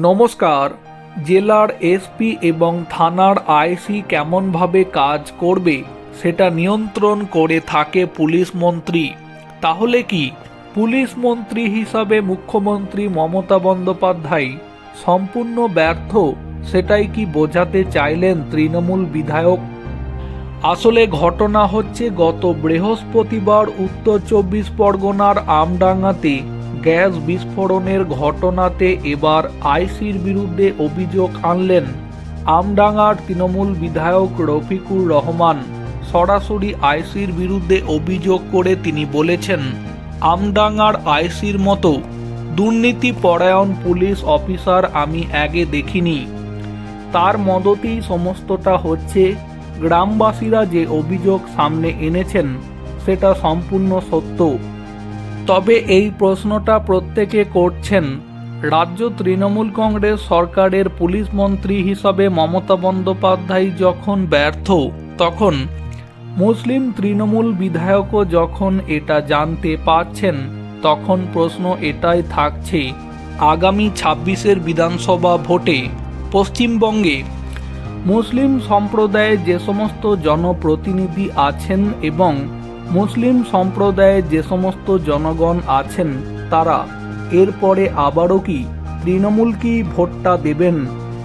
নমস্কার। জেলার এসপি এবং থানার আইসি কেমনভাবে কাজ করবে সেটা নিয়ন্ত্রণ করে থাকে পুলিশ মন্ত্রী। তাহলে কি? পুলিশ মন্ত্রী হিসাবে মুখ্যমন্ত্রী মমতা বন্দ্যোপাধ্যায় সম্পূর্ণ ব্যর্থ? সেটাই কি বোঝাতে চাইলেন তৃণমূল বিধায়ক? আসলে ঘটনা হচ্ছে, গত বৃহস্পতিবার উত্তর চব্বিশ পরগনার আমডাঙ্গাতে গ্যাস বিস্ফোরণের ঘটনাতে এবার আইসির বিরুদ্ধে অভিযোগ আনলেন আমডাঙ্গার তৃণমূল বিধায়ক রফিকুর রহমান। সরাসরি আইসির বিরুদ্ধে অভিযোগ করে তিনি বলেছেন, আমডাঙ্গার আইসির মতো দুর্নীতি পরায়ণ পুলিশ অফিসার আমি আগে দেখিনি। তার মদতেই সমস্তটা হচ্ছে। গ্রামবাসীরা যে অভিযোগ সামনে এনেছেন, সেটা সম্পূর্ণ সত্য। তবে এই প্রশ্নটা প্রত্যেকে করছেন। রাজ্য তৃণমূল কংগ্রেস সরকারের পুলিশ মন্ত্রী হিসাবে মমতা বন্দ্যোপাধ্যায় যখন ব্যর্থ, তখন মুসলিম তৃণমূল বিধায়কও যখন এটা জানতে পারছেন, তখন প্রশ্ন এটাই থাকছে। আগামী ছাব্বিশের বিধানসভা ভোটে পশ্চিমবঙ্গে মুসলিম সম্প্রদায়ে যে সমস্ত জনপ্রতিনিধি আছেন এবং মুসলিম সম্প্রদায়ে যে সমস্ত জনগণ আছেন তারা এরপরে আবারও কি তৃণমূল কি ভোটটা দেবেন?